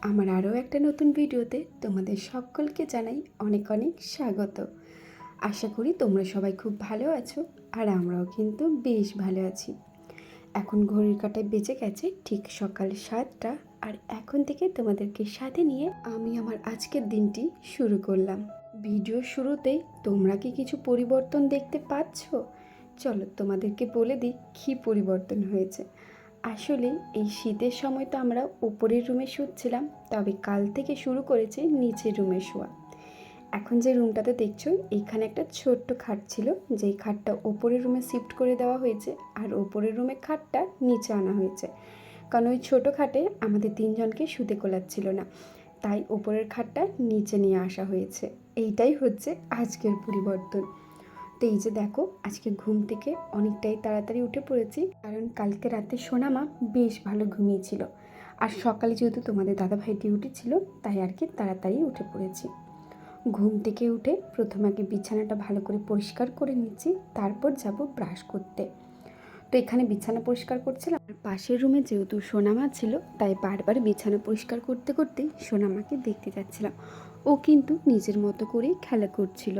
আমার আরও একটা নতুন ভিডিওতে তোমাদের সকলকে জানাই অনেক অনেক স্বাগত। আশা করি তোমরা সবাই খুব ভালো আছো আর আমরাও কিন্তু বেশ ভালো আছি। এখন ঘড়ির কাটায় বেঁচে গেছে ঠিক সকাল সাতটা আর এখন থেকে তোমাদেরকে সাথে নিয়ে আমি আমার আজকের দিনটি শুরু করলাম। ভিডিও শুরুতেই তোমরা কি কিছু পরিবর্তন দেখতে পাচ্ছ? চলো তোমাদেরকে বলে দিই কী পরিবর্তন হয়েছে। আসলে এই শীতের সময় তো আমরা উপরের রুমে শুচ্ছিলাম, তবে কাল থেকে শুরু করেছে নিচের রুমে শোয়া। এখন যে রুমটাতে দেখছ এইখানে একটা ছোট্ট খাট ছিল, যেই খাটটা ওপরের রুমে শিফট করে দেওয়া হয়েছে, আর ওপরের রুমে খাটটা নিচে আনা হয়েছে। কারণ ওই ছোটো খাটে আমাদের তিনজনকে শুতে কোলাচ্ছিল না, তাই ওপরের খাটটা নিচে নিয়ে আসা হয়েছে। এইটাই হচ্ছে আজকের পরিবর্তন। তো এই যে দেখো, আজকে ঘুম থেকে অনেকটাই তাড়াতাড়ি উঠে পড়েছি, কারণ কালকে রাতে সোনামা বেশ ভালো ঘুমিয়েছিল। আর সকালে যেহেতু তোমাদের দাদাভাই ডিউটি ছিল, তাই আর কি তাড়াতাড়ি উঠে পড়েছি। ঘুম থেকে উঠে প্রথমে আগে বিছানাটা ভালো করে পরিষ্কার করে নিচ্ছি, তারপর যাব ব্রাশ করতে। তো এখানে বিছানা পরিষ্কার করছিলাম, আর পাশের রুমে যেহেতু সোনামা ছিল, তাই বারবার বিছানা পরিষ্কার করতে করতে সোনামাকে দেখতে যাচ্ছিলাম। ও কিন্তু নিজের মতো করেই খেলা করছিল।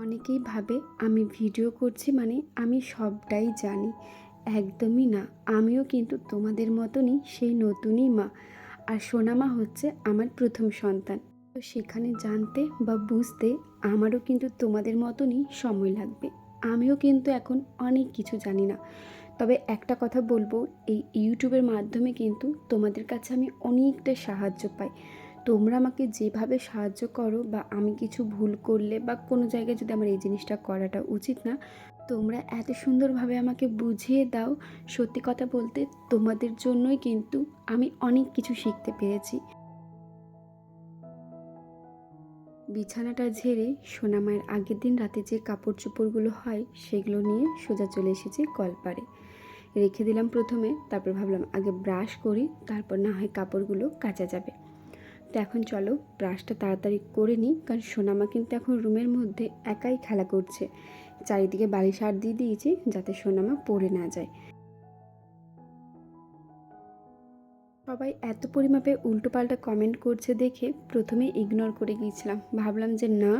অনেকেই ভাবে, আমি ভিডিও করছি মানে আমি সবটাই জানি। একদমই না। আমিও কিন্তু তোমাদের মতনই সেই নতুনই মা। আর সোনামা হচ্ছে আমার প্রথম সন্তান। তো সেখানে জানতে বা বুঝতে আমারও কিন্তু তোমাদের মতনই সময় লাগবে। আমিও কিন্তু এখন অনেক কিছু জানি না। তবে একটা কথা বলব, এই ইউটিউবের মাধ্যমে কিন্তু তোমাদের কাছে আমি অনেকটা সাহায্য পাই। তোমরা আমাকে যেভাবে সাহায্য করো বা আমি কিছু ভুল করলে বা কোনো জায়গায় যদি আমার এই জিনিসটা করাটা উচিত না, তোমরা এত সুন্দরভাবে আমাকে বুঝিয়ে দাও। সত্যি কথা বলতে তোমাদের জন্যই কিন্তু আমি অনেক কিছু শিখতে পেরেছি। বিছানাটা ঝেড়ে সোনামায়ের আগের দিন রাতে যে কাপড় চোপড়গুলো হয় সেগুলো নিয়ে সোজা চলে এসেছি কলপারে। রেখে দিলাম প্রথমে, তারপর ভাবলাম আগে ব্রাশ করি, তারপর না হয় কাপড়গুলো কাচা যাবে। তো এখন চলো ব্রাশটা তাড়াতাড়ি করে নিই, কারণ সোনামা কিন্তু এখন রুমের মধ্যে একাই খেলা করছে। চারিদিকে বালিশ আর দিয়ে দিয়েছি যাতে সোনামা পড়ে না যায়। সবাই এত পরিমাপে উল্টোপাল্টা কমেন্ট করছে দেখে প্রথমে ইগনোর করে গিয়েছিলাম। ভাবলাম যে না,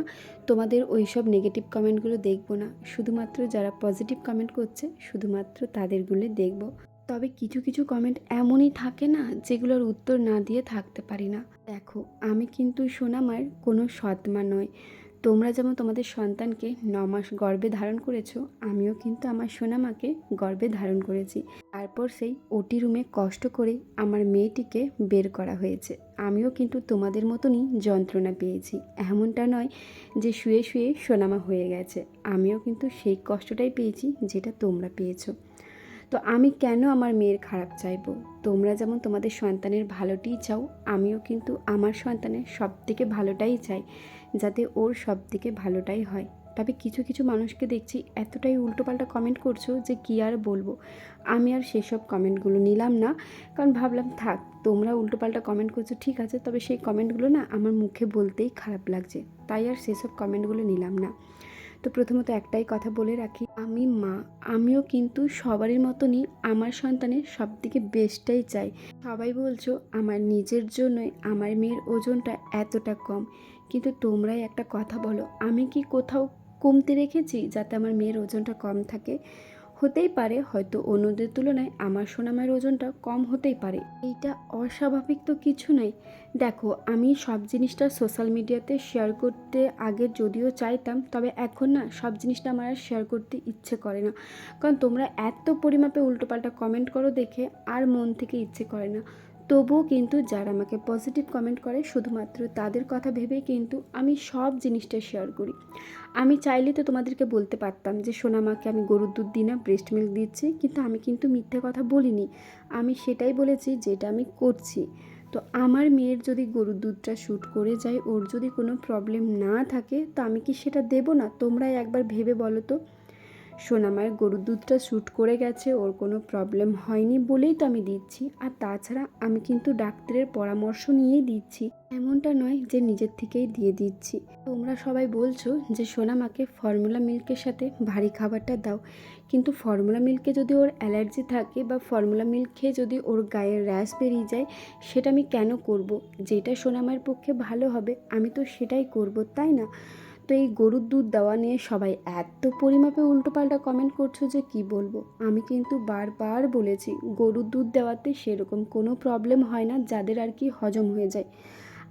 তোমাদের ওই সব নেগেটিভ কমেন্টগুলো দেখব না। শুধুমাত্র যারা পজিটিভ কমেন্ট করছে, শুধুমাত্র তাদেরগুলো দেখব। তবে কিছু কিছু কমেন্ট এমনই থাকে না, যেগুলোর উত্তর না দিয়ে থাকতে পারি না। দেখো, আমি কিন্তু সোনামার কোনো সৎমা নয় তোমরা যেমন তোমাদের সন্তানকে ন মাস গর্ভে ধারণ করেছ, আমিও কিন্তু আমার সোনামাকে গর্ভে ধারণ করেছি। তারপর সেই ওটি রুমে কষ্ট করে আমার মেয়েটিকে বের করা হয়েছে। আমিও কিন্তু তোমাদের মতনই যন্ত্রণা পেয়েছি। এমনটা নয় যে শুয়ে শুয়ে সোনামা হয়ে গেছে। আমিও কিন্তু সেই কষ্টটাই পেয়েছি, যেটা তোমরা পেয়েছ। তো আমি কেন আমার মেয়ের খারাপ চাইব? তোমরা যেমন তোমাদের সন্তানের ভালোটিই চাও, আমিও কিন্তু আমার সন্তানের সব থেকে ভালোটাই চাই, যাতে ওর সব থেকে ভালোটাই হয়। তবে কিছু কিছু মানুষকে দেখছি এতটাই উল্টোপাল্টা কমেন্ট করছ যে কী আর বলব? আমি আর সেসব কমেন্টগুলো নিলাম না, কারণ ভাবলাম, থাক, তোমরা উল্টোপাল্টা কমেন্ট করছ, ঠিক আছে। তবে সেই কমেন্টগুলো না আমার মুখে বলতেই খারাপ লাগছে। তাই আর সেসব কমেন্টগুলো নিলাম না। তো প্রথমত একটাই কথা বলে রাখি, আমি মা। আমিও কিন্তু সবারই মতনই আমার সন্তানের সব থেকে বেস্টটাই চাই। সবাই বলছো, আমার নিজের জন্যই আমার মেয়ের ওজনটা এতটা কম। কিন্তু তোমরাই একটা কথা বলো, আমি কি কোথাও কমতে রেখেছি যাতে আমার মেয়ের ওজনটা কম থাকে? হতেই পারে, হয়তো অন্যদের তুলনায় আমার সোনামায়ের ওজনটা কম হতেই পারে। এইটা অস্বাভাবিক তো কিছু নয় দেখো, আমি সব জিনিসটা সোশ্যাল মিডিয়াতে শেয়ার করতে আগে যদিও চাইতাম, তবে এখন না সব জিনিসটা আমার আর শেয়ার করতে ইচ্ছে করে না। কারণ তোমরা এত পরিমাপে উল্টোপাল্টা কমেন্ট করো দেখে আর মন থেকে ইচ্ছে করে না। তবুও কিন্তু যারা আমাকে পজিটিভ কমেন্ট করে, শুধুমাত্র তাদের কথা ভেবেই কিন্তু আমি সব জিনিসটা শেয়ার করি। আমি চাইলে তো তোমাদেরকে বলতে পারতাম যে সোনামাকে আমি গরুর দুধ দিই না ব্রেস্ট মিল্ক দিচ্ছি। কিন্তু আমি কিন্তু মিথ্যে কথা বলিনি। আমি সেটাই বলেছি যেটা আমি করছি। তো আমার মেয়ের যদি গরুর দুধটা শ্যুট করে যায়, ওর যদি কোনো প্রবলেম না থাকে, তো আমি কি সেটা দেবো না? তোমরাই একবার ভেবে বলো তো। সোনামায়ের গরুর দুধটা শ্যুট করে গেছে, ওর কোনো প্রবলেম হয়নি বলেই তো আমি দিচ্ছি। আর তাছাড়া আমি কিন্তু ডাক্তারের পরামর্শ নিয়েই দিচ্ছি। এমনটা নয় যে নিজের থেকেই দিয়ে দিচ্ছি। তোমরা সবাই বলছো যে সোনামাকে ফর্মুলা মিল্কের সাথে ভারী খাবারটা দাও। কিন্তু ফর্মুলা মিল্কে যদি ওর অ্যালার্জি থাকে বা ফর্মুলা মিল্ক খেয়ে যদি ওর গায়ের র্যাশ বেরিয়ে যায়, সেটা আমি কেন করব? যেটা সোনামায়ের পক্ষে ভালো হবে, আমি তো সেটাই করব, তাই না? তো এই গরুর দুধ দেওয়া নিয়ে সবাই এত পরিমাপে উল্টোপাল্টা কমেন্ট করছ যে কি বলব? আমি কিন্তু বারবার বলেছি, গরুর দুধ দেওয়াতে সেরকম কোনো প্রবলেম হয় না, যাদের আর কি হজম হয়ে যায়।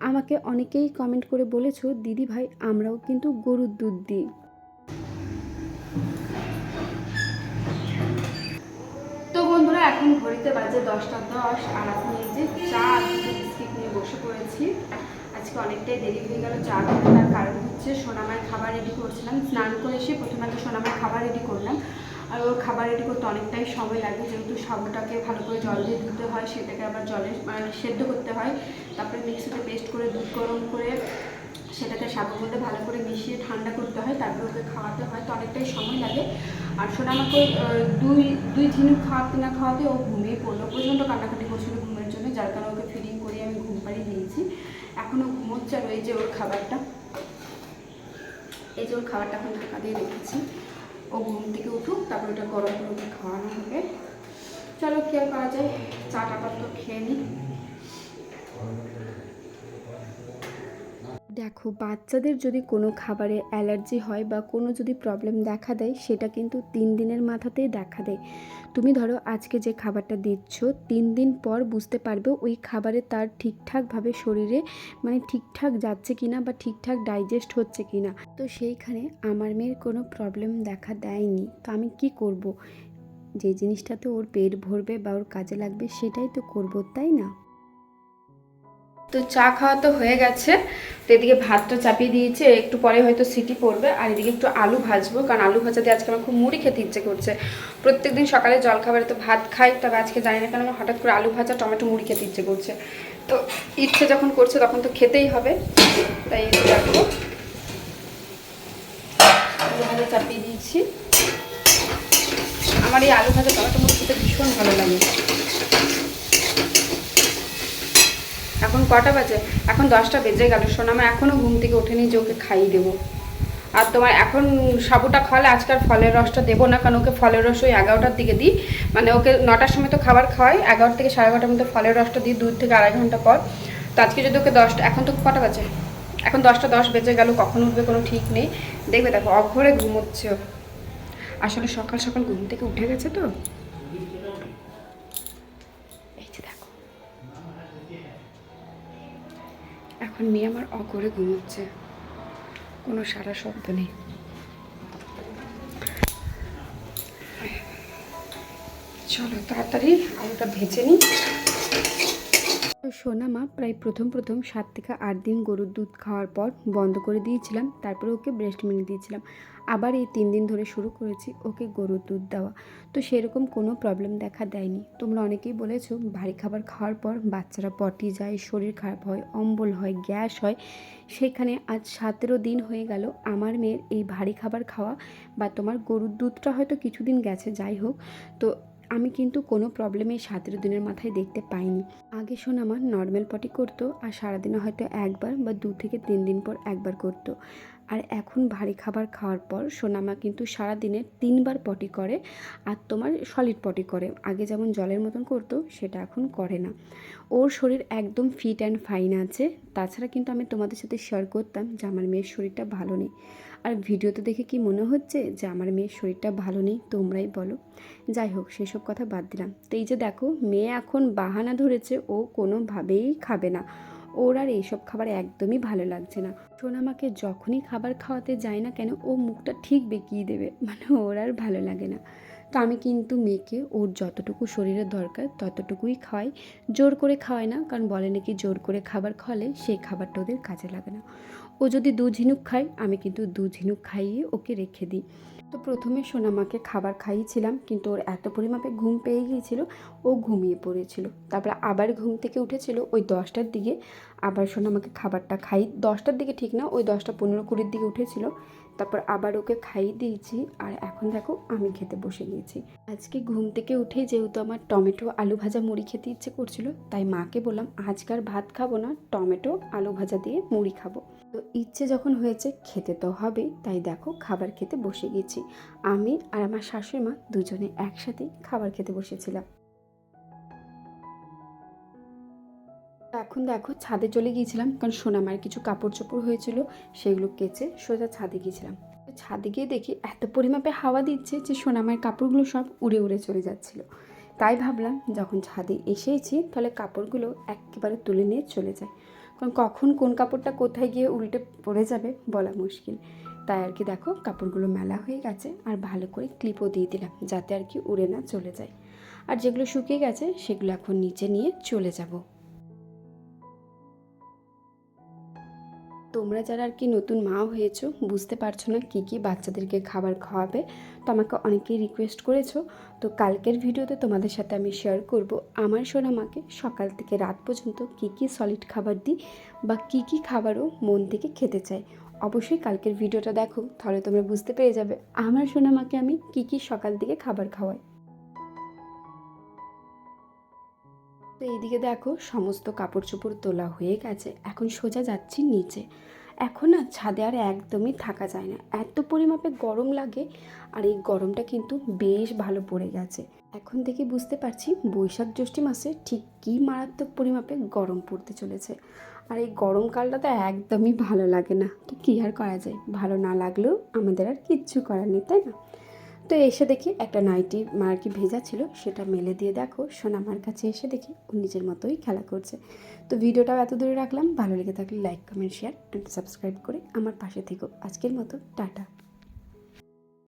আমাকে অনেকেই কমেন্ট করে বলেছ, দিদি ভাই, আমরাও কিন্তু গরুর দুধ দিই। তো বন্ধুরা, এখন ঘড়িতে বাজে দশটা দশ, আর এখন এই যে চা বিস্কিট নিয়ে বসে পড়েছি। আজকে অনেকটাই দেরি হয়ে গেল চা তার কারণ হচ্ছে সোনামার খাবার রেডি করছিলাম। স্নান করে এসে প্রথমে আগে সোনামার খাবার রেডি করলাম। আর ওর খাবার রেডি করতে অনেকটাই সময় লাগে, যেহেতু সাবুটাকে ভালো করে জল দিয়ে ধুতে হয়, সেটাকে আবার জলে মানে সেদ্ধ করতে হয়। তারপরে মিক্সিতে পেস্ট করে দুধ গরম করে সেটাকে সাবুর মধ্যে ভালো করে মিশিয়ে ঠান্ডা করতে হয়, তারপরে ওকে খাওয়াতে হয়। তো অনেকটাই সময় লাগে। আর সোনা আমাকে দুই দুই ঝিনুক খাওয়াতে না খাওয়াতে ও ঘুমিয়ে পড়ল। প্রচণ্ড কান্নাকাটি করছিল ঘুমের জন্য, যার কারণে ওকে ফিডিং করে আমি ঘুম পাড়িয়ে দিয়েছি। এখনও ঘুমোচ্ছে এই যে ওর খাবারটা। এই যে ওর খাবারটা এখন ঢাকা দিয়ে রেখেছি। ও ঘুম থেকে উঠুক, তারপর ওটা গরম করে খাওয়ানো হবে। চলো কি আর করা যায়, চাটা তো খেয়ে নিই। দেখো, বাচ্চাদের যদি কোনো খাবারে অ্যালার্জি হয় বা কোনো যদি প্রবলেম দেখা দেয়, সেটা কিন্তু তিন দিনের মাথাতেই দেখা দেয়। তুমি ধরো আজকে যে খাবারটা দিচ্ছ, তিন দিন পর বুঝতে পারবে ওই খাবারে তার ঠিকঠাকভাবে শরীরে মানে ঠিকঠাক যাচ্ছে কি না বা ঠিকঠাক ডাইজেস্ট হচ্ছে কি না তো সেইখানে আমার মেয়ের কোনো প্রবলেম দেখা দেয়নি। তো আমি কি করব? যে জিনিসটাতে ওর পেট ভরবে বা ওর কাজে লাগবে, সেটাই তো করব, তাই না? তো চা খাওয়া তো হয়ে গেছে, তো এদিকে ভাতটা চাপিয়ে দিয়েছে, একটু পরে হয়তো সিটি পড়বে, আর এদিকে একটু আলু ভাজবো, কারণ আলু ভাজাতে আজকে আমার খুব মুড়ি খেতে ইচ্ছে করছে। প্রত্যেকদিন সকালে জলখাবারে তো ভাত খাই, তবে আজকে জানি না কেন আমার হঠাৎ করে আলু ভাজা, টমেটো মুড়ি খেতে ইচ্ছে করছে। তো ইচ্ছে যখন করছে তখন তো খেতেই হবে, তাই দেখো আলু ভাজা চাপিয়ে দিয়েছি। আমার এই আলু ভাজা, টমেটো মুড়ি খেতে ভীষণ ভালো লাগে। এখন কটা বাজে? এখন দশটা বেজে গেল। সোনামা এখনও ঘুম থেকে ওঠেনি, যে ওকে খাইয়ে দেবো। আর তোমার এখন সাবুটা খাওয়ালে আজকাল ফলের রসটা দেবো না, কারণ ওকে ফলের রস ওই এগারোটার দিকে দিই। মানে ওকে নটার সময় তো খাবার খাওয়াই এগারো থেকে সাড়ে এগারোটার মধ্যে ফলের রসটা দিই দুধ থেকে আড়াই ঘণ্টা পর। তো আজকে যদি ওকে দশটা, এখন তো কটা বাজে? এখন দশটা দশ বেজে গেল, কখন উঠবে কোনো ঠিক নেই। দেখবে দেখো, অঘরে ঘুমোচ্ছে। আসলে সকাল সকাল ঘুম থেকে উঠে গেছে তো? এখন মেয়ে আমার অকরে ঘুমোচ্ছে। কোনো সারা শব্দ নেই। চলো তাড়াতাড়ি আলুটা ভেজে নিই। সোনামা প্রায় প্রথম প্রথম সাত থেকে আট দিন গরুর দুধ খাওয়ার পর বন্ধ করে দিয়েছিলাম, তারপরে ওকে ব্রেস্ট মিল্ক দিয়েছিলাম। আবার এই তিন দিন ধরে শুরু করেছি ওকে গরুর দুধ দেওয়া। তো সেরকম কোনো প্রবলেম দেখা দেয়নি। তোমরা অনেকেই বলেছ, ভারী খাবার খাওয়ার পর বাচ্চারা পটি যায়, শরীর খারাপ হয়, অম্বল হয়, গ্যাস হয়। সেখানে আজ সতেরো দিন হয়ে গেল আমার মেয়ের এই ভারী খাবার খাওয়া বা তোমার গরুর দুধটা হয়তো কিছুদিন গেছে, যাই হোক। তো আমি কিন্তু কোনো প্রবলেমে সতেরো দিনের মাথায় দেখতে পাইনি। আগে শোন আমার নর্মাল পটি করতো আর সারাদিনে হয়তো একবার বা দু থেকে তিন দিন পর একবার করতো। আর এখন ভারী খাবার খাওয়ার পর সোনামা কিন্তু সারাদিনে তিনবার পটি করে আর তোমার সলিড পটি করে। আগে যেমন জলের মতন করতো, সেটা এখন করে না। ওর শরীর একদম ফিট অ্যান্ড ফাইন আছে। তাছাড়া কিন্তু আমি তোমাদের সাথে শেয়ার করতাম যে আমার মেয়ের শরীরটা ভালো নেই। আর ভিডিওতে দেখে কি মনে হচ্ছে যে আমার মেয়ের শরীরটা ভালো নেই? তোমরাই বলো। যাই হোক, সেসব কথা বাদ দিলাম। তো এই যে দেখো, মেয়ে এখন বাহানা ধরেছে, ও কোনোভাবেই খাবে না। ওর আর এইসব খাবার একদমই ভালো লাগছে না। সোনামাকে যখনই খাবার খাওয়াতে যায় না কেন, ও মুখটা ঠিক বেঁকিয়ে দেবে মানে ওর আর ভালো লাগে না। তো আমি কিন্তু মেয়েকে ওর যতটুকু শরীরের দরকার ততটুকুই খাওয়াই। জোর করে খাওয়াই না, কারণ বলে নাকি জোর করে খাবার খাওয়ালে সেই খাবারটা ওদের কাজে লাগে না। ও যদি দু ঝিনুক খায়, আমি কিন্তু দু ঝিনুক খাইয়ে ওকে রেখে দিই। তো প্রথমে সোনামাকে খাবার খাইয়েছিলাম, কিন্তু ওর এত পরিমাপে ঘুম পেয়ে গিয়েছিল, ও ঘুমিয়ে পড়েছিল। তারপর আবার ঘুম থেকে উঠেছিল ওই দশটার দিকে। আবার সোনামাকে খাবারটা খাই, দশটার দিকে ঠিক না, ওই দশটা পনেরো কুড়ির দিকে উঠেছিল। তারপর আবার ওকে খাইয়ে দিয়েছি। আর এখন দেখো আমি খেতে বসে গিয়েছি। আজকে ঘুম থেকে উঠে যেহেতু আমার টমেটো আলু ভাজা মুড়ি খেতে ইচ্ছে করছিল, তাই মাকে বললাম আজকার ভাত খাব না, টমেটো, আলু ভাজা দিয়ে মুড়ি খাব। তো ইচ্ছে যখন হয়েছে, খেতে তো হবে, তাই দেখো খাবার খেতে বসে গেছি আমি আর আমার শাশুড়ি মা দুজনে একসাথেই খাবার খেতে বসেছিলাম। এখন দেখো ছাদে চলে গিয়েছিলাম, কারণ সোনামার কিছু কাপড় চোপড় হয়েছিল, সেগুলো কেচে সোজা ছাদে গিয়েছিলাম। ছাদে গিয়ে দেখি এত পরিমাপে হাওয়া দিচ্ছে যে সোনামার কাপড়গুলো সব উড়ে উড়ে চলে যাচ্ছিল। তাই ভাবলাম, যখন ছাদে এসেইছি তাহলে কাপড়গুলো একেবারে তুলে নিয়ে চলে যায় কারণ কখন কোন কাপড়টা কোথায় গিয়ে উল্টে পড়ে যাবে বলা মুশকিল। তাই আর কি দেখো, কাপড়গুলো মেলা হয়ে গেছে, আর ভালো করে ক্লিপও দিয়ে দিলাম, যাতে আর কি উড়ে না চলে যায়। আর যেগুলো শুকিয়ে গেছে, সেগুলো এখন নিচে নিয়ে চলে যাব। তোমরা যারা আর কি নতুন মা হয়েছো, বুঝতে পারছ না কী কী বাচ্চাদেরকে খাবার খাওয়াবে। তো আমাকে অনেকেই রিকোয়েস্ট করেছ। তো কালকের ভিডিওতে তোমাদের সাথে আমি শেয়ার করব, আমার সোনা মাকে সকাল থেকে রাত পর্যন্ত কী কী সলিড খাবার দিই বা কী কী খাবারও মন থেকে খেতে চাই। অবশ্যই কালকের ভিডিওটা দেখো, তাহলে তোমরা বুঝতে পেরে যাবে। আমার সোনা মাকে আমি কী কী সকাল থেকে খাবার খাওয়াই। তো এইদিকে দেখো সমস্ত কাপড় চোপড় তোলা হয়ে গেছে। এখন সোজা যাচ্ছি নিচে। এখন না ছাদে আর একদমই থাকা যায় না। এত পরিমাপে গরম লাগে আর এই গরমটা কিন্তু বেশ ভালো পড়ে গেছে। এখন থেকে বুঝতে পারছি বৈশাখ জ্যৈষ্ঠী মাসে ঠিক কী মারাত্মক পরিমাপে গরম পড়তে চলেছে। আর এই গরমকালটা তো একদমই ভালো লাগে না। তো কী আর করা যায়? ভালো না লাগলেও আমাদের আর কিচ্ছু করার নেই, তাই না? তো এসে দেখি একটা নাইটি মার কি ভেজা ছিল, সেটা মেলে দিয়ে দেখো। সোনা মার কাছে এসে দেখি ও নিজের মতোই খেলা করছে। তো ভিডিওটাও এত দূরে রাখলাম, ভালো লেগে থাকলে like comment share and subscribe করে আমার পাশে থেকো। আজকের মতো, টাটা।